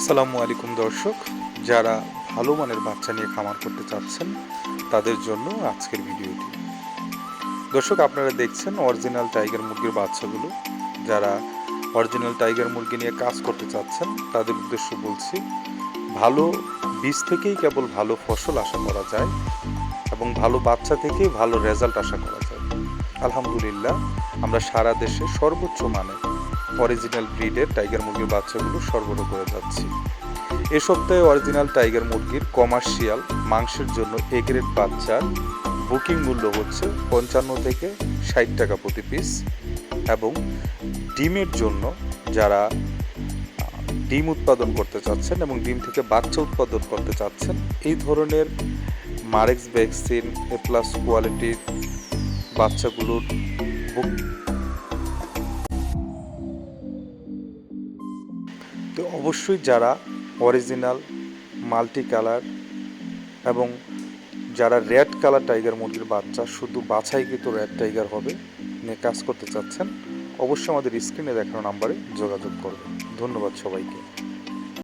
আসসালামু আলাইকুম দর্শক। যারা ভালো মানের বাচ্চা নিয়ে খামার করতে চাচ্ছেন, তাদের জন্য আজকের ভিডিওটি। দর্শক, আপনারা দেখছেন অরিজিনাল টাইগার মুরগির বাচ্চাগুলো। যারা অরিজিনাল টাইগার মুরগি নিয়ে কাজ করতে চাচ্ছেন, তাদের উদ্দেশ্য বলছি, ভালো বীজ থেকেই কেবল ভালো ফসল আশা করা যায় এবং ভালো বাচ্চা থেকেই ভালো রেজাল্ট আশা করা যায়। আলহামদুলিল্লাহ, আমরা সারা দেশে সর্বোচ্চ মানের অরিজিনাল ব্রিডের টাইগার মুরগির বাচ্চাগুলো সরবরাহ করে যাচ্ছি। এ সপ্তাহে অরিজিনাল টাইগার মুরগির কমার্শিয়াল মাংসের জন্য এ গ্রেড বাচ্চার বুকিং মূল্য হচ্ছে পঞ্চান্ন থেকে ষাট টাকা প্রতি পিস এবং ডিমের জন্য যারা ডিম উৎপাদন করতে চাচ্ছেন এবং ডিম থেকে বাচ্চা উৎপাদন করতে চাচ্ছেন, এই ধরনের মারেক্স ভ্যাকসিন এ প্লাস কোয়ালিটির বাচ্চাগুলোর অবশ্যই যারা অরিজিনাল মাল্টি কালার এবং যারা রেড কালার টাইগার মুরগির বাচ্চা, শুধু বাছাইকৃত রেড টাইগার হবে নিয়ে কাজ করতে চাচ্ছেন, অবশ্যই আমাদের স্ক্রিনে দেখানো নাম্বারে যোগাযোগ করবেন। ধন্যবাদ সবাইকে।